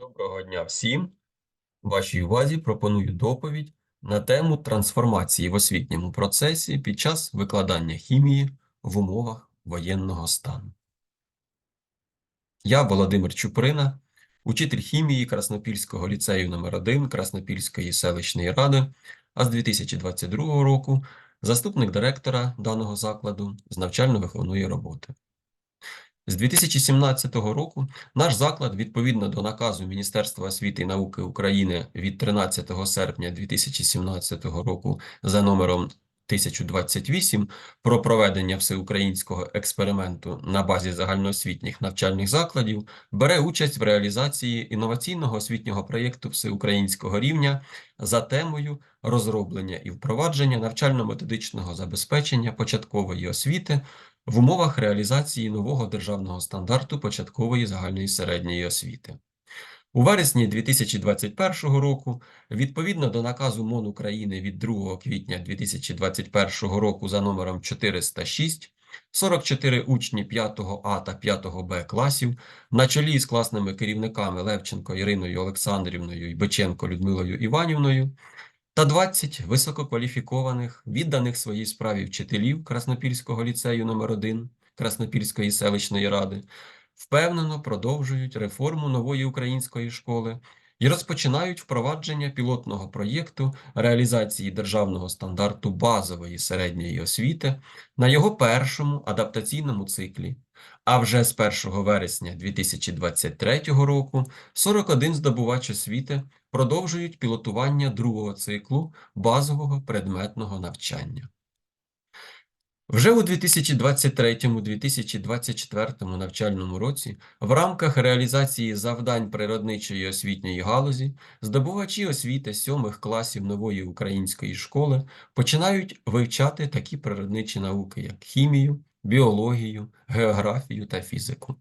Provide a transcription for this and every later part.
Доброго дня всім. Вашій увазі пропоную доповідь на тему трансформації в освітньому процесі під час викладання хімії в умовах воєнного стану. Я Володимир Чуприна, учитель хімії Краснопільського ліцею номер 1 Краснопільської селищної ради, а з 2022 року заступник директора даного закладу з навчально-виховної роботи. З 2017 року наш заклад, відповідно до наказу Міністерства освіти і науки України від 13 серпня 2017 року за номером 1028 про проведення всеукраїнського експерименту на базі загальноосвітніх навчальних закладів, бере участь в реалізації інноваційного освітнього проєкту всеукраїнського рівня за темою розроблення і впровадження навчально-методичного забезпечення початкової освіти в умовах реалізації нового державного стандарту початкової загальної середньої освіти. У вересні 2021 року, відповідно до наказу МОН України від 2 квітня 2021 року за номером 406, 44 учні 5 А та 5 Б класів на чолі з класними керівниками Левченко Іриною Олександрівною і Биченко Людмилою Іванівною та 20 висококваліфікованих, відданих своїй справі вчителів Краснопільського ліцею номер 1 Краснопільської селищної ради впевнено продовжують реформу нової української школи і розпочинають впровадження пілотного проєкту реалізації державного стандарту базової середньої освіти на його першому адаптаційному циклі. А вже з 1 вересня 2023 року 41 здобувач освіти продовжують пілотування другого циклу базового предметного навчання. Вже у 2023-2024 навчальному році в рамках реалізації завдань природничої освітньої галузі здобувачі освіти сьомих класів нової української школи починають вивчати такі природничі науки, як хімію, біологію, географію та фізику.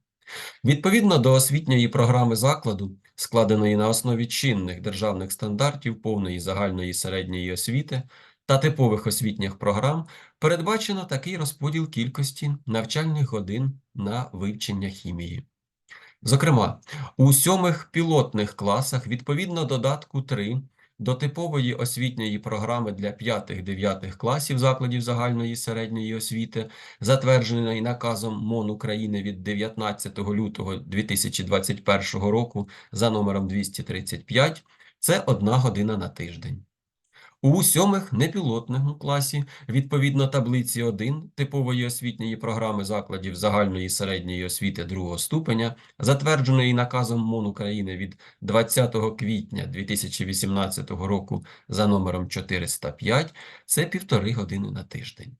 Відповідно до освітньої програми закладу, складеної на основі чинних державних стандартів повної загальної середньої освіти та типових освітніх програм, передбачено такий розподіл кількості навчальних годин на вивчення хімії. Зокрема, у сьомих пілотних класах відповідно додатку 3 до типової освітньої програми для 5-9 класів закладів загальної середньої освіти, затвердженої наказом МОН України від 19 лютого 2021 року за номером 235, це одна година на тиждень. У сьомих непілотному класі, відповідно таблиці 1 типової освітньої програми закладів загальної середньої освіти другого ступеня, затвердженої наказом МОН України від 20 квітня 2018 року за номером 405, це півтори години на тиждень.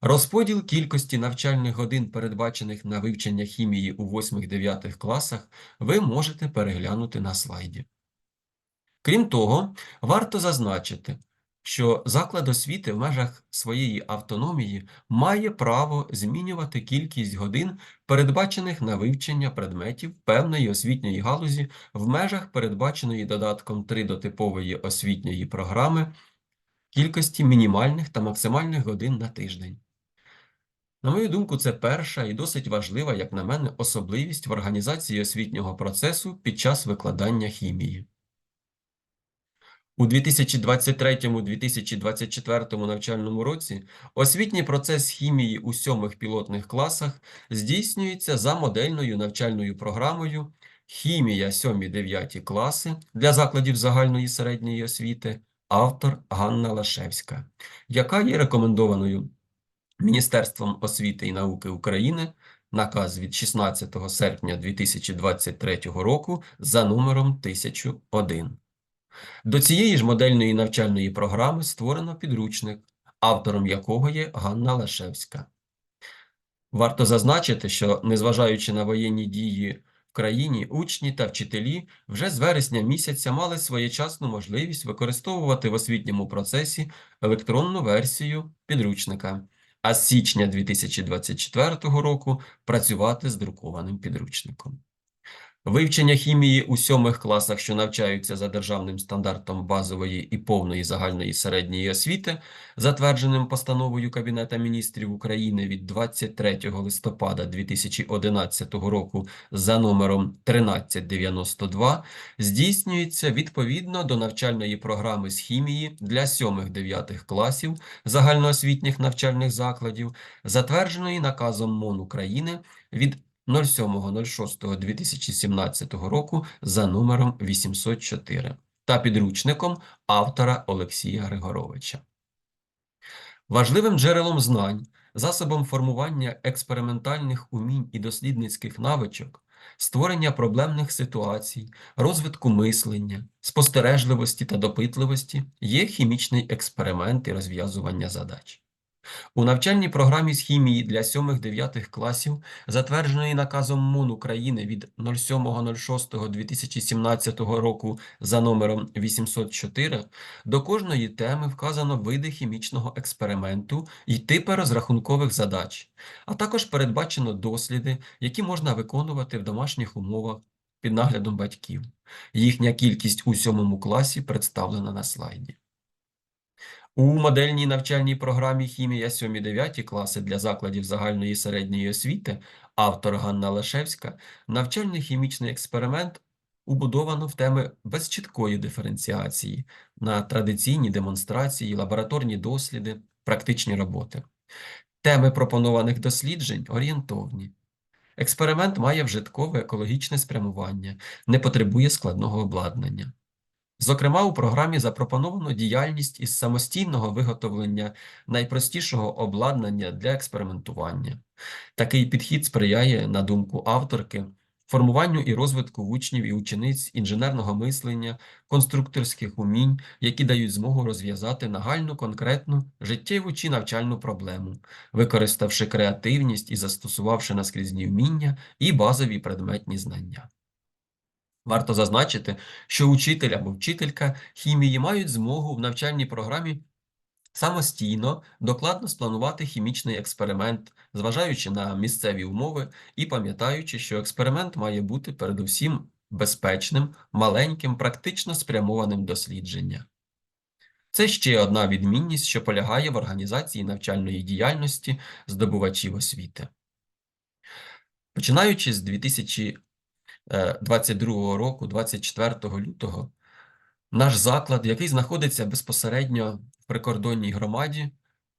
Розподіл кількості навчальних годин, передбачених на вивчення хімії у 8-9 класах, ви можете переглянути на слайді. Крім того, варто зазначити, що заклад освіти в межах своєї автономії має право змінювати кількість годин, передбачених на вивчення предметів певної освітньої галузі в межах передбаченої додатком 3 до типової освітньої програми кількості мінімальних та максимальних годин на тиждень. На мою думку, це перша і досить важлива, як на мене, особливість в організації освітнього процесу під час викладання хімії. У 2023-2024 навчальному році освітній процес хімії у сьомих пілотних класах здійснюється за модельною навчальною програмою Хімія 7-9 класи для закладів загальної середньої освіти, автор Ганна Лашевська, яка є рекомендованою Міністерством освіти і науки України наказ від 16 серпня 2023 року за номером 1001. До цієї ж модельної навчальної програми створено підручник, автором якого є Ганна Лашевська. Варто зазначити, що, незважаючи на воєнні дії в країні, учні та вчителі вже з вересня місяця мали своєчасну можливість використовувати в освітньому процесі електронну версію підручника, а з січня 2024 року працювати з друкованим підручником. Вивчення хімії у сьомих класах, що навчаються за державним стандартом базової і повної загальної середньої освіти, затвердженим постановою Кабінета міністрів України від 23 листопада 2011 року за номером 1392, здійснюється відповідно до навчальної програми з хімії для 7-9 класів загальноосвітніх навчальних закладів, затвердженої наказом МОН України від 07.06.2017 року за номером 804 та підручником автора Олексія Григоровича. Важливим джерелом знань, засобом формування експериментальних умінь і дослідницьких навичок, створення проблемних ситуацій, розвитку мислення, спостережливості та допитливості є хімічний експеримент і розв'язування задач. У навчальній програмі з хімії для 7-9 класів, затвердженої наказом МОН України від 07.06.2017 року за номером 804, до кожної теми вказано види хімічного експерименту і типи розрахункових задач, а також передбачено досліди, які можна виконувати в домашніх умовах під наглядом батьків. Їхня кількість у 7 класі представлена на слайді. У модельній навчальній програмі «Хімія 7-9 класи» для закладів загальної середньої освіти автор Ганна Лашевська навчальний хімічний експеримент убудовано в теми без чіткої диференціації на традиційні демонстрації, лабораторні досліди, практичні роботи. Теми пропонованих досліджень орієнтовні. Експеримент має вжиткове екологічне спрямування, не потребує складного обладнання. Зокрема, у програмі запропоновано діяльність із самостійного виготовлення найпростішого обладнання для експериментування. Такий підхід сприяє, на думку авторки, формуванню і розвитку учнів і учениць інженерного мислення, конструкторських умінь, які дають змогу розв'язати нагальну конкретну життєву чи навчальну проблему, використавши креативність і застосувавши наскрізні вміння і базові предметні знання. Варто зазначити, що учитель або вчителька хімії мають змогу в навчальній програмі самостійно докладно спланувати хімічний експеримент, зважаючи на місцеві умови і пам'ятаючи, що експеримент має бути передусім безпечним, маленьким, практично спрямованим дослідження. Це ще одна відмінність, що полягає в організації навчальної діяльності здобувачів освіти. Починаючи з 2000 22 року, 24 лютого, наш заклад, який знаходиться безпосередньо в прикордонній громаді,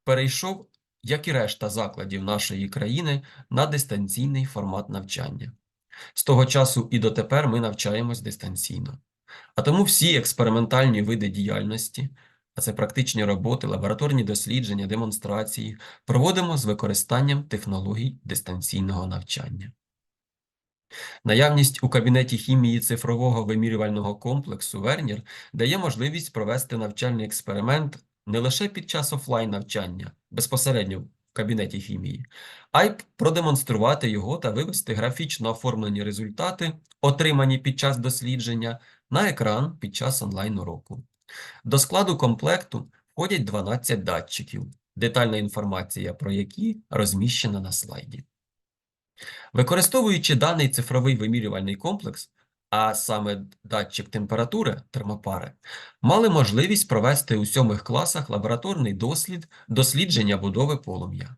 перейшов, як і решта закладів нашої країни, на дистанційний формат навчання. З того часу і дотепер ми навчаємось дистанційно. А тому всі експериментальні види діяльності, а це практичні роботи, лабораторні дослідження, демонстрації, проводимо з використанням технологій дистанційного навчання. Наявність у кабінеті хімії цифрового вимірювального комплексу Вернір дає можливість провести навчальний експеримент не лише під час офлайн навчання безпосередньо в кабінеті хімії, а й продемонструвати його та вивести графічно оформлені результати, отримані під час дослідження, на екран під час онлайн уроку. До складу комплекту входять 12 датчиків, детальна інформація про які розміщена на слайді. Використовуючи даний цифровий вимірювальний комплекс, а саме датчик температури термопари, мали можливість провести у сьомих класах лабораторний дослід дослідження будови полум'я.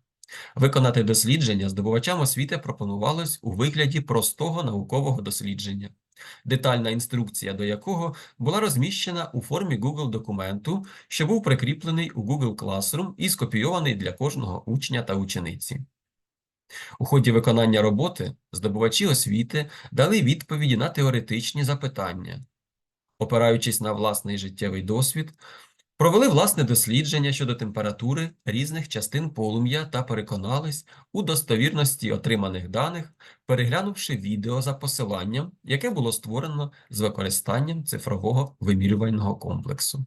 Виконати дослідження здобувачам освіти пропонувалось у вигляді простого наукового дослідження, детальна інструкція до якого була розміщена у формі Google документу, що був прикріплений у Google Classroom і скопійований для кожного учня та учениці. У ході виконання роботи здобувачі освіти дали відповіді на теоретичні запитання, опираючись на власний життєвий досвід, провели власне дослідження щодо температури різних частин полум'я та переконались у достовірності отриманих даних, переглянувши відео за посиланням, яке було створено з використанням цифрового вимірювального комплексу.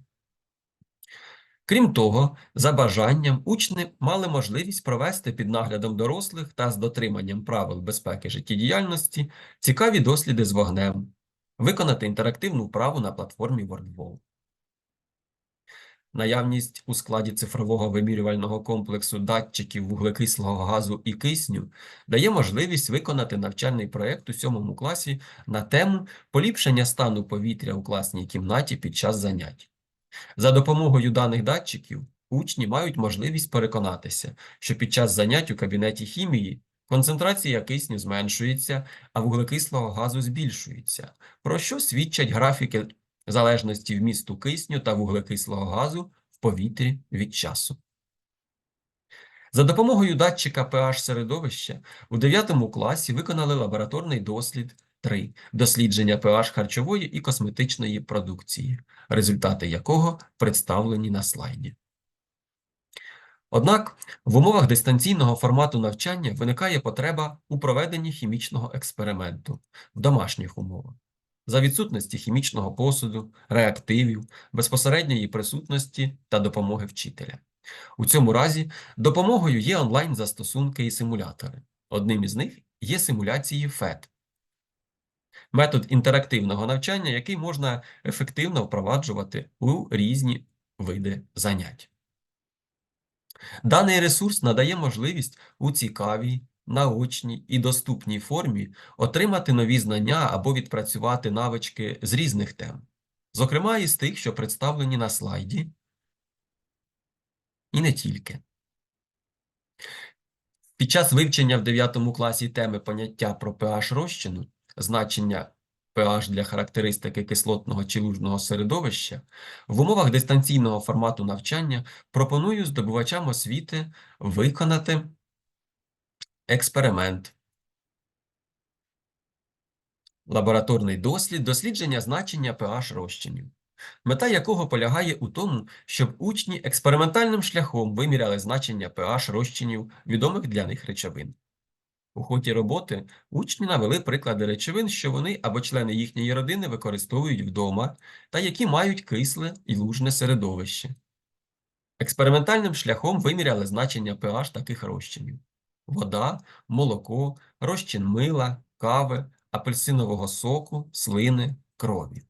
Крім того, за бажанням учні мали можливість провести під наглядом дорослих та з дотриманням правил безпеки життєдіяльності цікаві досліди з вогнем, виконати інтерактивну вправу на платформі WordWall. наявність у складі цифрового вимірювального комплексу датчиків вуглекислого газу і кисню дає можливість виконати навчальний проєкт у сьомому класі на тему поліпшення стану повітря у класній кімнаті під час занять. За допомогою даних датчиків учні мають можливість переконатися, що під час занять у кабінеті хімії концентрація кисню зменшується, а вуглекислого газу збільшується, про що свідчать графіки залежності вмісту кисню та вуглекислого газу в повітрі від часу. За допомогою датчика pH середовища у 9 класі виконали лабораторний дослід 3 дослідження pH харчової і косметичної продукції, результати якого представлені на слайді. Однак в умовах дистанційного формату навчання виникає потреба у проведенні хімічного експерименту в домашніх умовах за відсутності хімічного посуду, реактивів, безпосередньої присутності та допомоги вчителя. У цьому разі допомогою є онлайн-застосунки і симулятори. Одним із них є симуляції FET – метод інтерактивного навчання, який можна ефективно впроваджувати у різні види занять. Даний ресурс надає можливість у цікавій, наочній і доступній формі отримати нові знання або відпрацювати навички з різних тем, зокрема із тих, що представлені на слайді, і не тільки. Під час вивчення в 9 класі теми поняття про pH розчину, значення pH для характеристики кислотного чи лужного середовища, в умовах дистанційного формату навчання пропоную здобувачам освіти виконати експеримент. Лабораторний дослід дослідження значення pH розчинів, мета якого полягає у тому, щоб учні експериментальним шляхом виміряли значення pH розчинів відомих для них речовин. У ході роботи учні навели приклади речовин, що вони або члени їхньої родини використовують вдома та які мають кисле і лужне середовище. Експериментальним шляхом виміряли значення pH таких розчинів: вода, молоко, розчин мила, кави, апельсинового соку, слини, крові.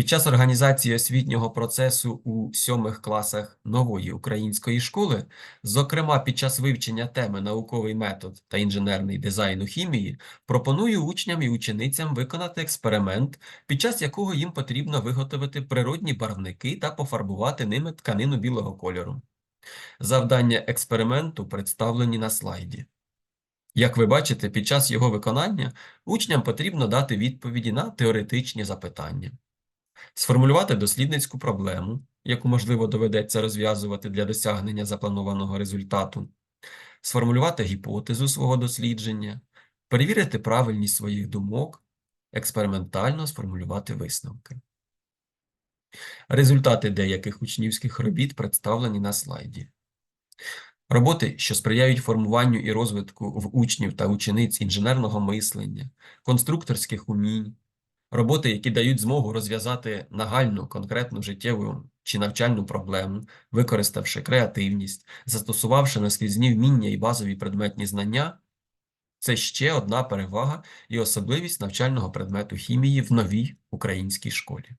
Під час організації освітнього процесу у сьомих класах нової української школи, зокрема під час вивчення теми науковий метод та інженерний дизайн у хімії, пропоную учням і ученицям виконати експеримент, під час якого їм потрібно виготовити природні барвники та пофарбувати ними тканину білого кольору. Завдання експерименту представлені на слайді. Як ви бачите, під час його виконання учням потрібно дати відповіді на теоретичні запитання сформулювати дослідницьку проблему, яку, можливо, доведеться розв'язувати для досягнення запланованого результату, сформулювати гіпотезу свого дослідження, перевірити правильність своїх думок, експериментально сформулювати висновки. Результати деяких учнівських робіт представлені на слайді. Роботи, що сприяють формуванню і розвитку в учнів та учениць інженерного мислення, конструкторських умінь, роботи, які дають змогу розв'язати нагальну конкретну життєву чи навчальну проблему, використавши креативність, застосувавши наскрізні вміння і базові предметні знання, це ще одна перевага і особливість навчального предмету хімії в новій українській школі.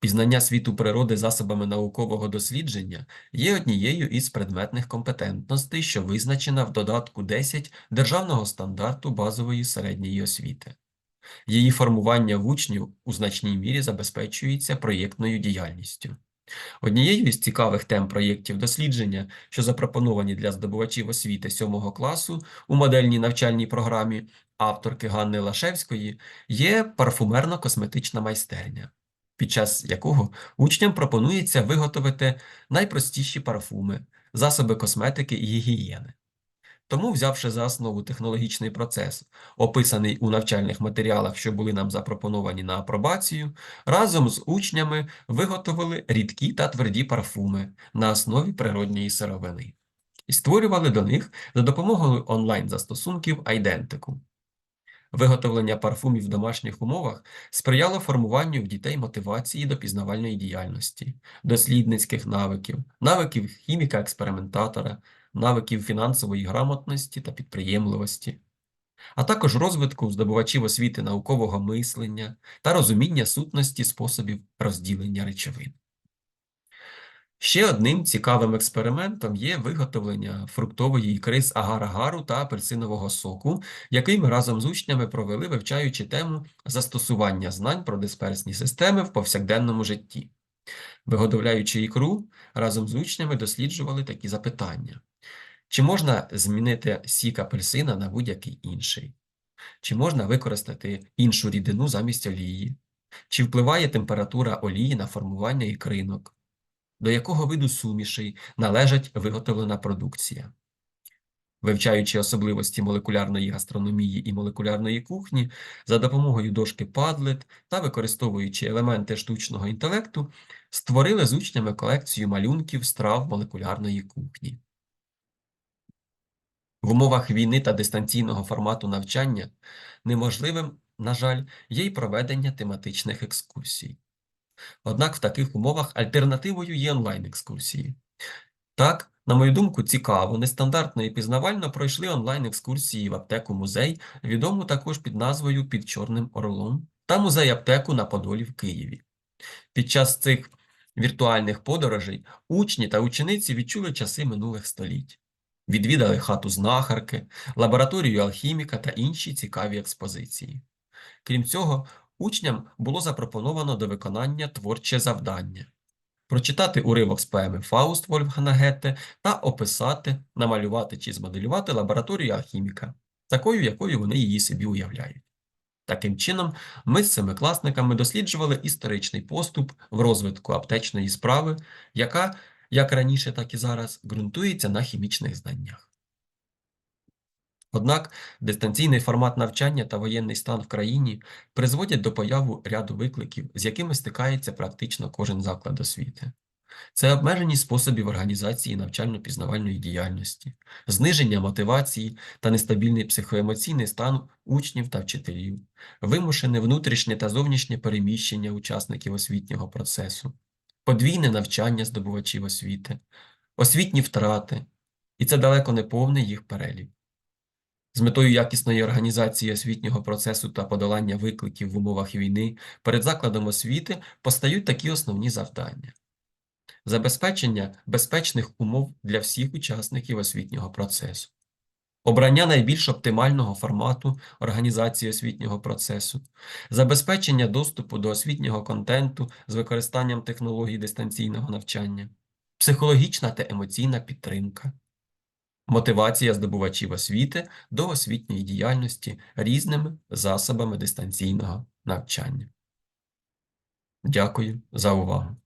Пізнання світу природи засобами наукового дослідження є однією із предметних компетентностей, що визначена в додатку 10 Державного стандарту базової середньої освіти. Її формування в учнів у значній мірі забезпечується проєктною діяльністю. Однією із цікавих тем проєктів дослідження, що запропоновані для здобувачів освіти 7 класу у модельній навчальній програмі авторки Ганни Лашевської, є парфумерно-косметична майстерня, під час якого учням пропонується виготовити найпростіші парфуми, засоби косметики і гігієни. Тому, взявши за основу технологічний процес, описаний у навчальних матеріалах, що були нам запропоновані на апробацію, разом з учнями виготовили рідкі та тверді парфуми на основі природньої сировини і створювали до них за допомогою онлайн-застосунків Айдентику. Виготовлення парфумів в домашніх умовах сприяло формуванню в дітей мотивації до пізнавальної діяльності, дослідницьких навиків, навиків хіміка-експериментатора навиків фінансової грамотності та підприємливості. а також розвитку здобувачів освіти наукового мислення та розуміння сутності способів розділення речовин. Ще одним цікавим експериментом є виготовлення фруктової ікри з агар-агару та апельсинового соку, який ми разом з учнями провели, вивчаючи тему застосування знань про дисперсні системи в повсякденному житті. Виготовляючи ікру, разом з учнями досліджували такі запитання. Чи можна змінити сік апельсина на будь-який інший? Чи можна використати іншу рідину замість олії? Чи впливає температура олії на формування ікринок? До якого виду сумішей належить виготовлена продукція? Вивчаючи особливості молекулярної гастрономії і молекулярної кухні, за допомогою дошки Padlet та використовуючи елементи штучного інтелекту, створили з учнями колекцію малюнків страв молекулярної кухні. В умовах війни та дистанційного формату навчання неможливим, на жаль, є й проведення тематичних екскурсій. Однак в таких умовах альтернативою є онлайн-екскурсії. Так, на мою думку, цікаво, нестандартно і пізнавально пройшли онлайн-екскурсії в аптеку-музей, відому також під назвою «Під Чорним Орлом» та музей-аптеку на Подолі в Києві. Під час цих віртуальних подорожей учні та учениці відчули часи минулих століть. Відвідали хату знахарки, лабораторію алхіміка та інші цікаві експозиції. Крім цього, учням було запропоновано до виконання творче завдання прочитати уривок з поеми Фауст Вольфгана Гетте та описати, намалювати чи змоделювати лабораторію алхіміка, такою, якою вони її собі уявляють. Таким чином, ми з семикласниками досліджували історичний поступ в розвитку аптечної справи, яка, як раніше, так і зараз, ґрунтується на хімічних знаннях. Однак дистанційний формат навчання та воєнний стан в країні призводять до появу ряду викликів, з якими стикається практично кожен заклад освіти. Це обмеженість способів організації навчально-пізнавальної діяльності, зниження мотивації та нестабільний психоемоційний стан учнів та вчителів, вимушене внутрішнє та зовнішнє переміщення учасників освітнього процесу, подвійне навчання здобувачів освіти, освітні втрати, і це далеко не повний їх перелік. З метою якісної організації освітнього процесу та подолання викликів в умовах війни перед закладом освіти постають такі основні завдання: забезпечення безпечних умов для всіх учасників освітнього процесу, обрання найбільш оптимального формату організації освітнього процесу, забезпечення доступу до освітнього контенту з використанням технологій дистанційного навчання, психологічна та емоційна підтримка. Мотивація здобувачів освіти до освітньої діяльності різними засобами дистанційного навчання. Дякую за увагу.